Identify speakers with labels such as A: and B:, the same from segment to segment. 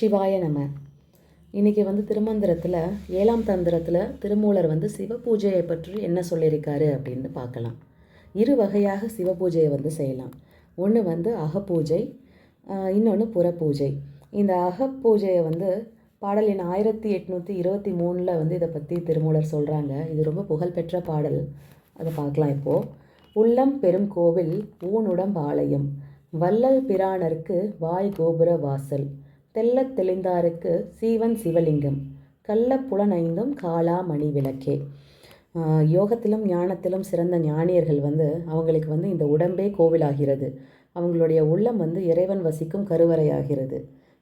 A: சிவாய நம. இன்றைக்கி வந்து திருமந்திரத்தில் ஏழாம் தந்திரத்தில் திருமூலர் வந்து சிவ பூஜையை பற்றி என்ன சொல்லியிருக்காரு அப்படின்னு பார்க்கலாம். இரு வகையாக சிவ பூஜையை வந்து செய்யலாம். ஒன்று வந்து அகப்பூஜை இன்னொன்று புறப்பூஜை. இந்த அகப்பூஜையை வந்து பாடலின் ஆயிரத்தி எட்நூற்றி இருபத்தி மூணில் வந்து இதை பற்றி திருமூலர் சொல்கிறாங்க இது ரொம்ப புகழ்பெற்ற பாடல். அதை பார்க்கலாம் இப்போது உள்ளம் பெரும் கோவில் ஊனுடம்பாளையம் வள்ளல் பிரானருக்கு வாய் கோபுர வாசல். தெள்ளத் தெளிந்தாருக்கு சீவன் சிவலிங்கம். கள்ள புலனைந்தும் காலா மணி விளக்கே யோகத்திலும் ஞானத்திலும் சிறந்த ஞானியர்கள் வந்து அவங்களுக்கு வந்து இந்த உடம்பே கோவிலாகிறது. அவங்களுடைய உள்ளம் வந்து இறைவன் வசிக்கும் கருவறையாகிறது.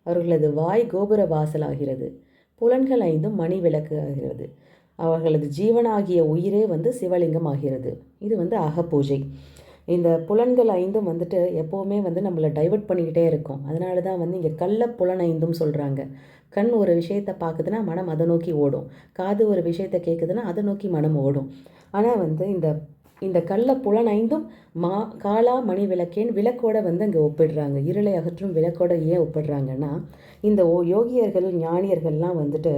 A: அவர்களது வாய் கோபுர வாசலாகிறது. புலன்கள் ஐந்தும் மணி விளக்கு ஆகிறது அவர்களது ஜீவனாகிய உயிரே வந்து சிவலிங்கம் ஆகிறது இது வந்து அகப்பூஜை. இந்த புலன்கள் ஐந்தும் வந்துட்டு எப்போவுமே வந்து நம்மளை டைவெர்ட் பண்ணிக்கிட்டே இருக்கும். அதனால தான் வந்து இங்கே கள்ள புலன் ஐந்தும் சொல்கிறாங்க கண் ஒரு விஷயத்தை பார்க்குதுன்னா மனம் அதை நோக்கி ஓடும். காது ஒரு விஷயத்தை கேட்குதுன்னா அதை நோக்கி மனம் ஓடும். ஆனால் வந்து இந்த இந்த கள்ள புலனைந்தும் மா காலா மணி விளக்கேன் விளக்கோட வந்து அங்கே ஒப்பிடுறாங்க. இருளை அகற்றும் விளக்கோட ஏன் ஒப்பிடுறாங்கன்னா இந்த ஓ யோகியர்கள் ஞானியர்கள்லாம் வந்துட்டு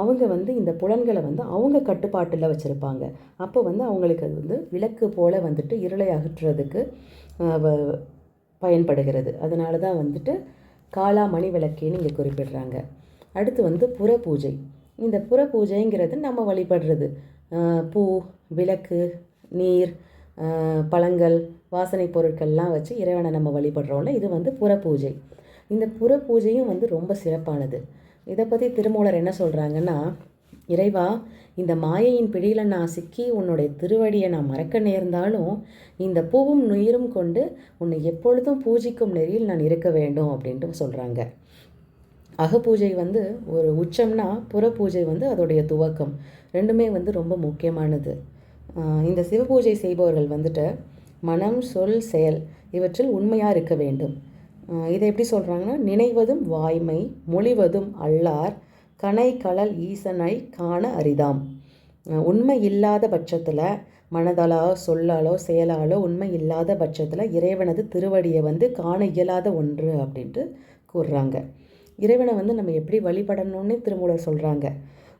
A: அவங்க வந்து இந்த புலன்களை வந்து அவங்க கட்டுப்பாட்டில் வச்சுருப்பாங்க. அப்போ வந்து அவங்களுக்கு அது வந்து விளக்கு போல் வந்துட்டு இருளை அகற்றுறதுக்கு பயன்படுகிறது. அதனால தான் வந்துட்டு காலா மணி விளக்கேன்னு இங்கே குறிப்பிடுறாங்க. அடுத்து வந்து புற பூஜை இந்த புற பூஜைங்கிறது நம்ம வழிபடுறது. பூ விளக்கு நீர் பழங்கள் வாசனை பொருட்கள்லாம் வச்சு இறைவனை நம்ம வழிபடுறோம்ல இது வந்து புற பூஜை இந்த புற பூஜையும் வந்து ரொம்ப சிறப்பானது. இதை பற்றி திருமூலர் என்ன சொல்கிறாங்கன்னா இறைவா இந்த மாயையின் பிடியில் நான் சிக்கி உன்னுடைய திருவடியை நான் மறக்க நேர்ந்தாலும் இந்த பூவும் நுயிரும் கொண்டு உன்னை எப்பொழுதும் பூஜிக்கும் நெறியில் நான் இருக்க வேண்டும் அப்படின்ட்டு சொல்கிறாங்க அகப்பூஜை வந்து ஒரு உச்சம்னா புற பூஜை வந்து அதோடைய துவக்கம். ரெண்டுமே வந்து ரொம்ப முக்கியமானது. இந்த சிவபூஜை செய்பவர்கள் வந்துட்டு மனம் சொல் செயல் இவற்றில் உண்மையாக இருக்க வேண்டும். இதை எப்படி சொல்கிறாங்கன்னா நினைவதும் வாய்மை மொழிவதும் அல்லார் கனை கலல் ஈசனை காண அரிதாம். உண்மை இல்லாத பட்சத்தில் மனதாலோ சொல்லாலோ செயலாலோ உண்மை இல்லாத பட்சத்தில் இறைவனது திருவடியை வந்து காண இயலாத ஒன்று அப்படின்ட்டு கூறுறாங்க. இறைவனை வந்து நம்ம எப்படி வழிபடணும்னு திருமூலர் சொல்கிறாங்க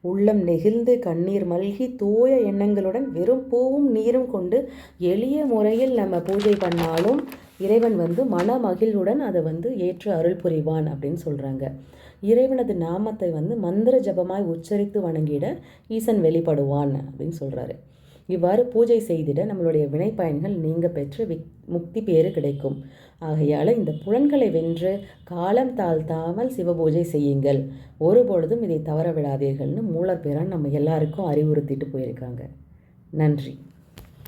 A: உள்ளம் நெகிழ்ந்து கண்ணீர் மல்கி தூய எண்ணங்களுடன் வெறும் பூவும் நீரும் கொண்டு எளிய முறையில் நம்ம பூஜை பண்ணாலும் இறைவன் வந்து மன மகிழ்வுடன் அதை வந்து ஏற்று அருள் புரிவான் அப்படின்னு சொல்கிறாங்க இறைவனது நாமத்தை வந்து மந்திர ஜபமாய் உச்சரித்து வணங்கிட ஈசன் வெளிப்படுவான் அப்படின்னு சொல்கிறாரு இவ்வாறு பூஜை செய்திட நம்மளுடைய வினைப்பயன்கள் நீங்க பெற்று விக் முக்தி பேறு கிடைக்கும். ஆகையால் இந்த புலன்களை வென்று காலம் தாழ்த்தாமல் சிவபூஜை செய்யுங்கள். ஒருபொழுதும் இதை தவற விடாதீர்கள்னு மூலப்பேரான் நம்ம எல்லாருக்கும் அறிவுறுத்திட்டு போயிருக்காங்க. நன்றி.